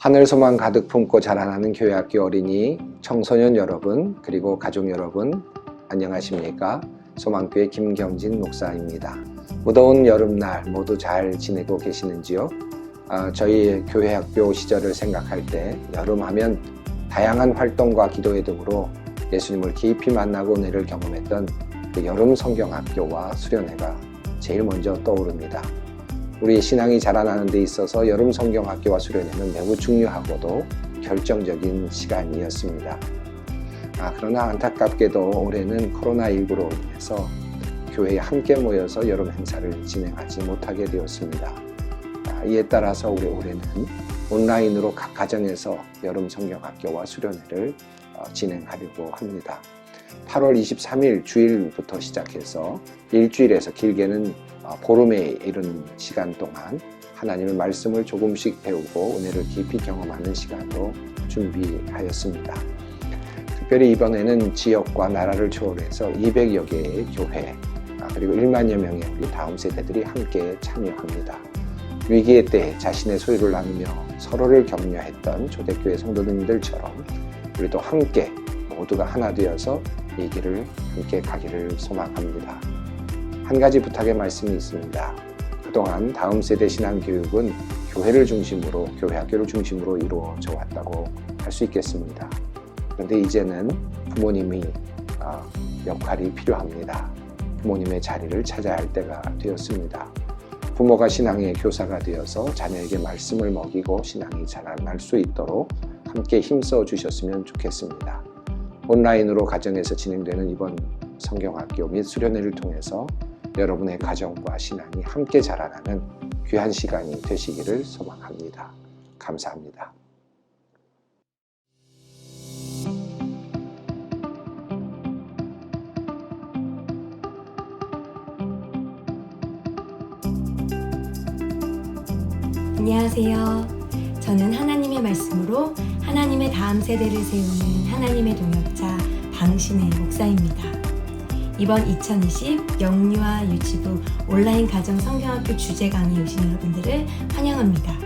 하늘 소망 가득 품고 자라나는 교회학교 어린이 청소년 여러분 그리고 가족 여러분 안녕하십니까 소망교회 김경진 목사입니다. 무더운 여름날 모두 잘 지내고 계시는지요? 아, 저희 교회학교 시절을 생각할 때 여름하면 다양한 활동과 기도회 등으로 예수님을 깊이 만나고 은혜를 경험했던 그 여름 성경학교와 수련회가 제일 먼저 떠오릅니다. 우리 신앙이 자라나는 데 있어서 여름 성경학교와 수련회는 매우 중요하고도 결정적인 시간이었습니다. 아, 그러나 안타깝게도 올해는 코로나19로 인해서 교회에 함께 모여서 여름 행사를 진행하지 못하게 되었습니다. 아, 이에 따라서 우리 올해는 온라인으로 각 가정에서 여름 성경학교와 수련회를 어, 진행하려고 합니다. 8월 23일 주일부터 시작해서 일주일에서 길게는 어, 보름에 이른 시간 동안 하나님의 말씀을 조금씩 배우고 은혜를 깊이 경험하는 시간으로 준비하였습니다. 특별히 이번에는 지역과 나라를 초월해서 200여 개의 교회 아, 그리고 1만여 명의 우리 다음 세대들이 함께 참여합니다. 위기의 때 자신의 소유를 나누며 서로를 격려했던 초대교회 성도님들처럼 우리도 함께 모두가 하나 되어서 이 길을 함께 가기를 소망합니다. 한 가지 부탁의 말씀이 있습니다. 그동안 다음 세대 신앙 교육은 교회를 중심으로 교회 학교를 중심으로 이루어져 왔다고 할 수 있겠습니다. 그런데 이제는 부모님이 어, 역할이 필요합니다. 부모님의 자리를 찾아야 할 때가 되었습니다. 부모가 신앙의 교사가 되어서 자녀에게 말씀을 먹이고 신앙이 자라날 수 있도록 함께 힘써 주셨으면 좋겠습니다. 온라인으로 가정에서 진행되는 이번 성경학교 및 수련회를 통해서 여러분의 가정과 신앙이 함께 자라나는 귀한 시간이 되시기를 소망합니다. 감사합니다. 안녕하세요. 저는 하나님의 말씀으로 하나님의 다음 세대를 세우는 하나님의 동역자 방신의 목사입니다. 이번 2020 영유아 유치부 온라인 가정 성경학교 주제 강의 오신 여러분들을 환영합니다.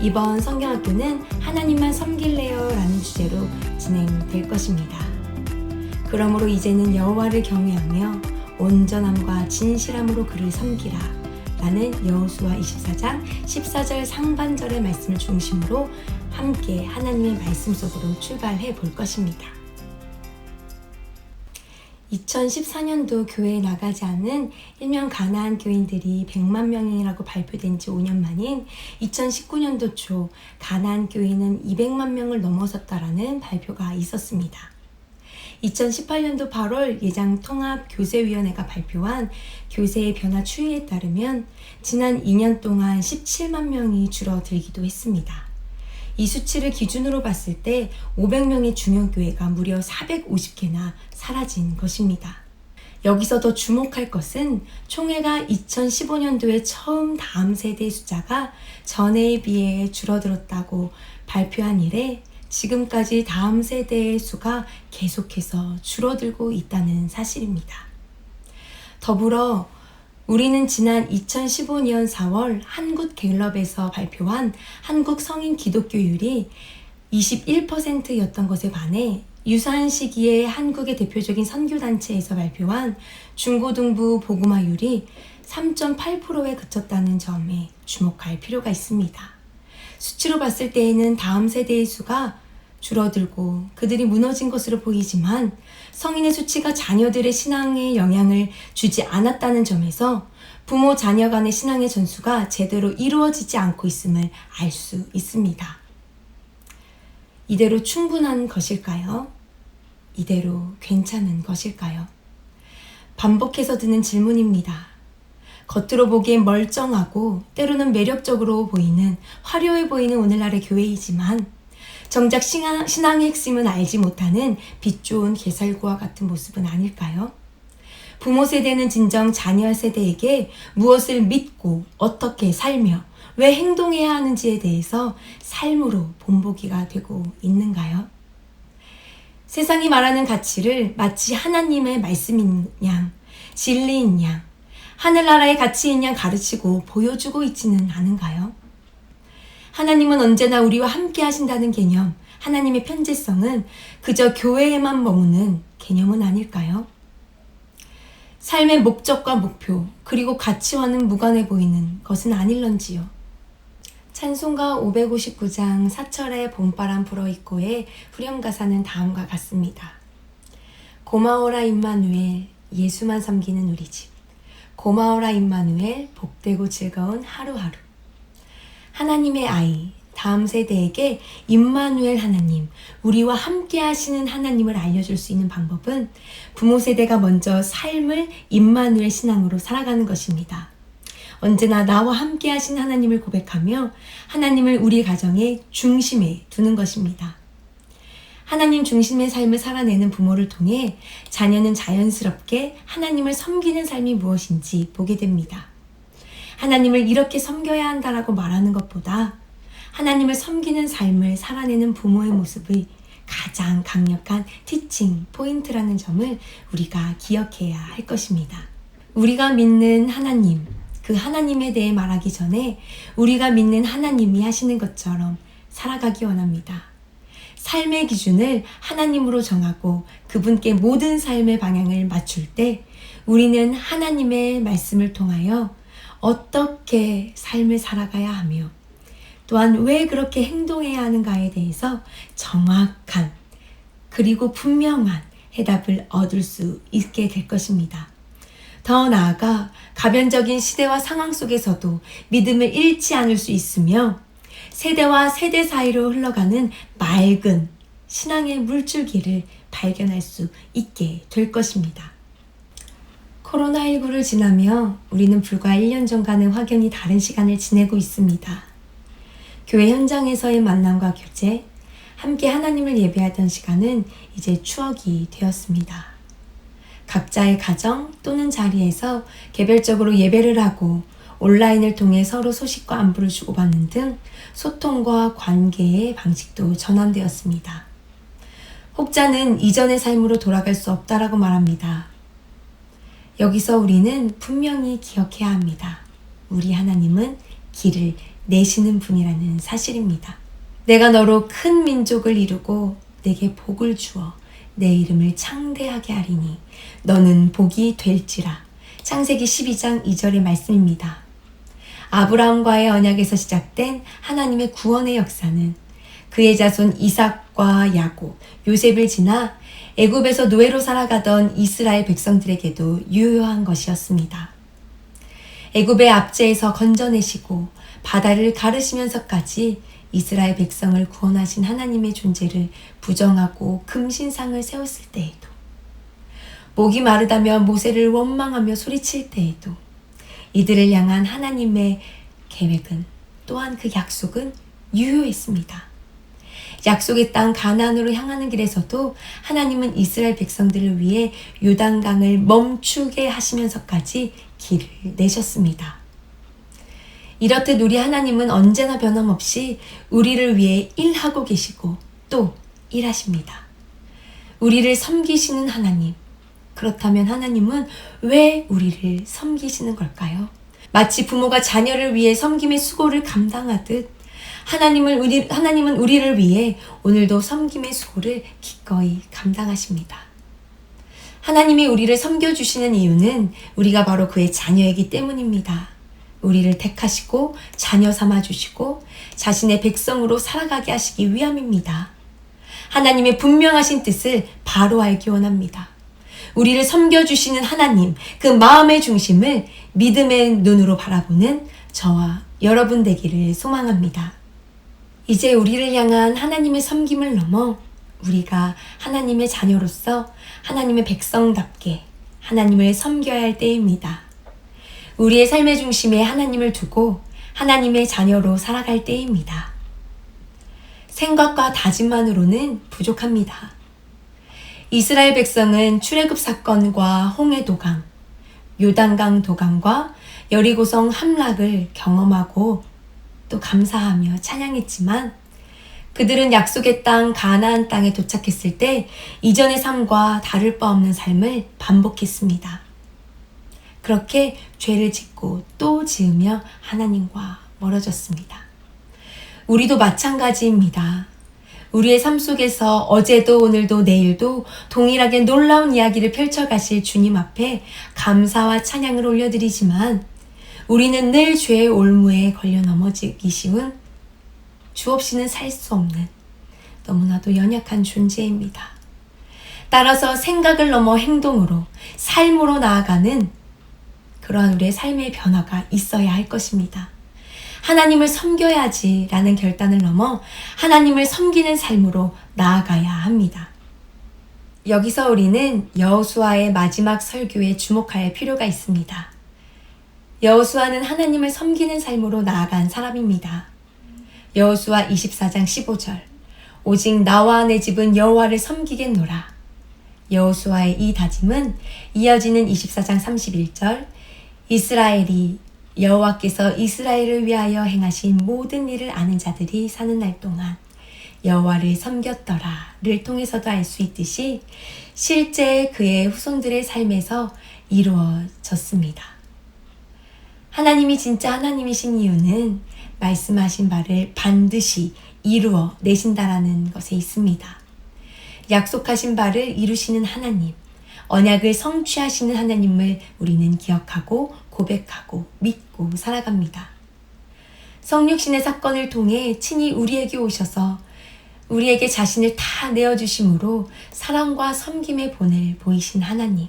이번 성경학교는 하나님만 섬길래요 라는 주제로 진행될 것입니다. 그러므로 이제는 여호와를 경외하며 온전함과 진실함으로 그를 섬기라 라는 여호수아 24장 14절 상반절의 말씀을 중심으로 함께 하나님의 말씀 속으로 출발해 볼 것입니다. 2014년도 교회에 나가지 않은 일명 가나안 교인들이 100만 명이라고 발표된 지 5년 만인 2019년도 초 가나안 교인은 200만 명을 넘어섰다라는 발표가 있었습니다. 2018년도 8월 예장 통합 교세위원회가 발표한 교세의 변화 추이에 따르면 지난 2년 동안 17만 명이 줄어들기도 했습니다. 이 수치를 기준으로 봤을 때 500명의 중형교회가 무려 450개나 사라진 것입니다. 여기서 더 주목할 것은 총회가 2015년도에 처음 다음 세대 숫자가 전해에 비해 줄어들었다고 발표한 이래 지금까지 다음 세대의 수가 계속해서 줄어들고 있다는 사실입니다. 더불어 우리는 지난 2015년 4월 한국 갤럽에서 발표한 한국 성인 기독교율이 21%였던 것에 반해 유사한 시기에 한국의 대표적인 선교단체에서 발표한 중고등부 복음화율이 3.8%에 그쳤다는 점에 주목할 필요가 있습니다. 수치로 봤을 때에는 다음 세대의 수가 줄어들고 그들이 무너진 것으로 보이지만 성인의 수치가 자녀들의 신앙에 영향을 주지 않았다는 점에서 부모 자녀 간의 신앙의 전수가 제대로 이루어지지 않고 있음을 알 수 있습니다. 이대로 충분한 것일까요? 이대로 괜찮은 것일까요? 반복해서 드는 질문입니다. 겉으로 보기엔 멀쩡하고 때로는 매력적으로 보이는 화려해 보이는 오늘날의 교회이지만 정작 신앙, 신앙의 핵심은 알지 못하는 빛 좋은 개살구와 같은 모습은 아닐까요? 부모 세대는 진정 자녀 세대에게 무엇을 믿고 어떻게 살며 왜 행동해야 하는지에 대해서 삶으로 본보기가 되고 있는가요? 세상이 말하는 가치를 마치 하나님의 말씀인 양, 진리인 양, 하늘나라의 가치인 양 가르치고 보여주고 있지는 않은가요? 하나님은 언제나 우리와 함께 하신다는 개념, 하나님의 편재성은 그저 교회에만 머무는 개념은 아닐까요? 삶의 목적과 목표, 그리고 가치와는 무관해 보이는 것은 아닐런지요. 찬송가 559장 사철의 봄바람 불어있고의 후렴가사는 다음과 같습니다. 고마워라 임마누엘 예수만 섬기는 우리 집 고마워라 임마누엘 복되고 즐거운 하루하루 하나님의 아이 다음 세대에게 임마누엘 하나님 우리와 함께 하시는 하나님을 알려줄 수 있는 방법은 부모 세대가 먼저 삶을 임마누엘 신앙으로 살아가는 것입니다. 언제나 나와 함께 하신 하나님을 고백하며 하나님을 우리 가정의 중심에 두는 것입니다. 하나님 중심의 삶을 살아내는 부모를 통해 자녀는 자연스럽게 하나님을 섬기는 삶이 무엇인지 보게 됩니다. 하나님을 이렇게 섬겨야 한다라고 말하는 것보다 하나님을 섬기는 삶을 살아내는 부모의 모습이 가장 강력한 티칭 포인트라는 점을 우리가 기억해야 할 것입니다. 우리가 믿는 하나님, 그 하나님에 대해 말하기 전에 우리가 믿는 하나님이 하시는 것처럼 살아가기 원합니다. 삶의 기준을 하나님으로 정하고 그분께 모든 삶의 방향을 맞출 때 우리는 하나님의 말씀을 통하여 어떻게 삶을 살아가야 하며 또한 왜 그렇게 행동해야 하는가에 대해서 정확한 그리고 분명한 해답을 얻을 수 있게 될 것입니다. 더 나아가 가변적인 시대와 상황 속에서도 믿음을 잃지 않을 수 있으며 세대와 세대 사이로 흘러가는 맑은 신앙의 물줄기를 발견할 수 있게 될 것입니다. 코로나19를 지나며 우리는 불과 1년 전과는 확연히 다른 시간을 지내고 있습니다. 교회 현장에서의 만남과 교제, 함께 하나님을 예배하던 시간은 이제 추억이 되었습니다. 각자의 가정 또는 자리에서 개별적으로 예배를 하고 온라인을 통해 서로 소식과 안부를 주고받는 등 소통과 관계의 방식도 전환되었습니다. 혹자는 이전의 삶으로 돌아갈 수 없다라고 말합니다. 여기서 우리는 분명히 기억해야 합니다. 우리 하나님은 길을 내시는 분이라는 사실입니다. 내가 너로 큰 민족을 이루고 내게 복을 주어 내 이름을 창대하게 하리니 너는 복이 될지라. 창세기 12장 2절의 말씀입니다. 아브라함과의 언약에서 시작된 하나님의 구원의 역사는 그의 자손 이삭과 야곱, 요셉을 지나 애굽에서 노예로 살아가던 이스라엘 백성들에게도 유효한 것이었습니다. 애굽의 압제에서 건져내시고 바다를 가르시면서까지 이스라엘 백성을 구원하신 하나님의 존재를 부정하고 금신상을 세웠을 때에도 목이 마르다며 모세를 원망하며 소리칠 때에도 이들을 향한 하나님의 계획은 또한 그 약속은 유효했습니다. 약속의 땅 가나안으로 향하는 길에서도 하나님은 이스라엘 백성들을 위해 요단강을 멈추게 하시면서까지 길을 내셨습니다. 이렇듯 우리 하나님은 언제나 변함없이 우리를 위해 일하고 계시고 또 일하십니다. 우리를 섬기시는 하나님. 그렇다면 하나님은 왜 우리를 섬기시는 걸까요? 마치 부모가 자녀를 위해 섬김의 수고를 감당하듯 하나님을 우리, 하나님은 우리를 위해 오늘도 섬김의 수고를 기꺼이 감당하십니다. 하나님이 우리를 섬겨주시는 이유는 우리가 바로 그의 자녀이기 때문입니다. 우리를 택하시고 자녀 삼아주시고 자신의 백성으로 살아가게 하시기 위함입니다. 하나님의 분명하신 뜻을 바로 알기 원합니다. 우리를 섬겨주시는 하나님, 그 마음의 중심을 믿음의 눈으로 바라보는 저와 여러분 되기를 소망합니다. 이제 우리를 향한 하나님의 섬김을 넘어 우리가 하나님의 자녀로서 하나님의 백성답게 하나님을 섬겨야 할 때입니다. 우리의 삶의 중심에 하나님을 두고 하나님의 자녀로 살아갈 때입니다. 생각과 다짐만으로는 부족합니다. 이스라엘 백성은 출애굽 사건과 홍해 도강, 요단강 도강과 여리고성 함락을 경험하고 또 감사하며 찬양했지만 그들은 약속의 땅 가나안 땅에 도착했을 때 이전의 삶과 다를 바 없는 삶을 반복했습니다. 그렇게 죄를 짓고 또 지으며 하나님과 멀어졌습니다. 우리도 마찬가지입니다. 우리의 삶 속에서 어제도 오늘도 내일도 동일하게 놀라운 이야기를 펼쳐가실 주님 앞에 감사와 찬양을 올려드리지만 우리는 늘 죄의 올무에 걸려 넘어지기 쉬운 주 없이는 살 수 없는 너무나도 연약한 존재입니다. 따라서 생각을 넘어 행동으로 삶으로 나아가는 그러한 우리의 삶의 변화가 있어야 할 것입니다. 하나님을 섬겨야지 라는 결단을 넘어 하나님을 섬기는 삶으로 나아가야 합니다. 여기서 우리는 여호수아의 마지막 설교에 주목할 필요가 있습니다. 여호수아는 하나님을 섬기는 삶으로 나아간 사람입니다. 여호수아 24장 15절 오직 나와 내 집은 여호와를 섬기겠노라. 여호수아의 이 다짐은 이어지는 24장 31절 이스라엘이 여호와께서 이스라엘을 위하여 행하신 모든 일을 아는 자들이 사는 날 동안 여호와를 섬겼더라를 통해서도 알 수 있듯이 실제 그의 후손들의 삶에서 이루어졌습니다. 하나님이 진짜 하나님이신 이유는 말씀하신 바를 반드시 이루어 내신다라는 것에 있습니다. 약속하신 바를 이루시는 하나님, 언약을 성취하시는 하나님을 우리는 기억하고 고백하고 믿고 살아갑니다. 성육신의 사건을 통해 친히 우리에게 오셔서 우리에게 자신을 다 내어주심으로 사랑과 섬김의 본을 보이신 하나님.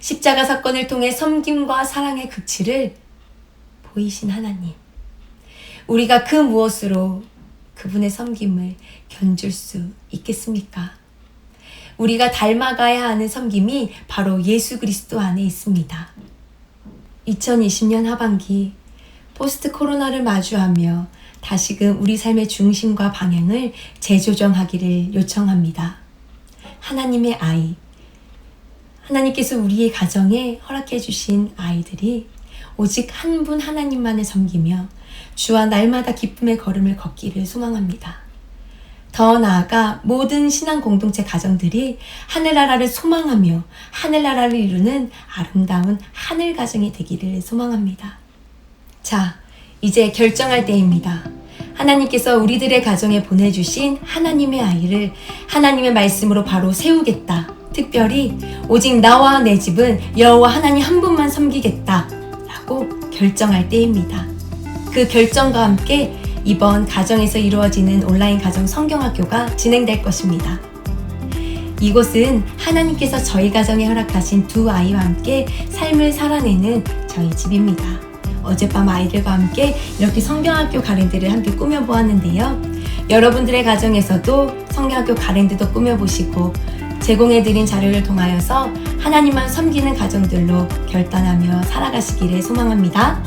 십자가 사건을 통해 섬김과 사랑의 극치를 보이신 하나님. 우리가 그 무엇으로 그분의 섬김을 견줄 수 있겠습니까? 우리가 닮아가야 하는 섬김이 바로 예수 그리스도 안에 있습니다. 2020년 하반기 포스트 코로나를 마주하며 다시금 우리 삶의 중심과 방향을 재조정하기를 요청합니다. 하나님의 아이, 하나님께서 우리의 가정에 허락해 주신 아이들이 오직 한 분 하나님만을 섬기며 주와 날마다 기쁨의 걸음을 걷기를 소망합니다. 더 나아가 모든 신앙 공동체 가정들이 하늘나라를 소망하며 하늘나라를 이루는 아름다운 하늘 가정이 되기를 소망합니다. 자, 이제 결정할 때입니다. 하나님께서 우리들의 가정에 보내주신 하나님의 아이를 하나님의 말씀으로 바로 세우겠다. 특별히 오직 나와 내 집은 여호와 하나님 한 분만 섬기겠다. 라고 결정할 때입니다. 그 결정과 함께 이번 가정에서 이루어지는 온라인 가정 성경학교가 진행될 것입니다. 이곳은 하나님께서 저희 가정에 허락하신 두 아이와 함께 삶을 살아내는 저희 집입니다. 어젯밤 아이들과 함께 이렇게 성경학교 가랜드를 함께 꾸며보았는데요. 여러분들의 가정에서도 성경학교 가랜드도 꾸며보시고 제공해드린 자료를 통하여서 하나님만 섬기는 가정들로 결단하며 살아가시기를 소망합니다.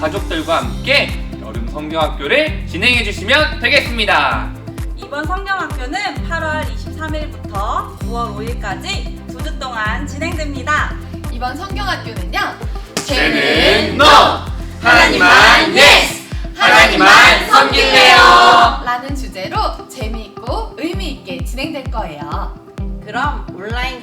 가족들과 함께 여름 성경학교를 진행해 주시면 되겠습니다. 이번 성경학교는 8월 23일부터 9월 5일까지 두 주 동안 진행됩니다. 이번 성경학교는요. 쟤는 NO! 하나님만 yes! 하나님만 섬길래요! 라는 주제로 재미있고 의미 있게 진행될 거예요. 그럼 온라인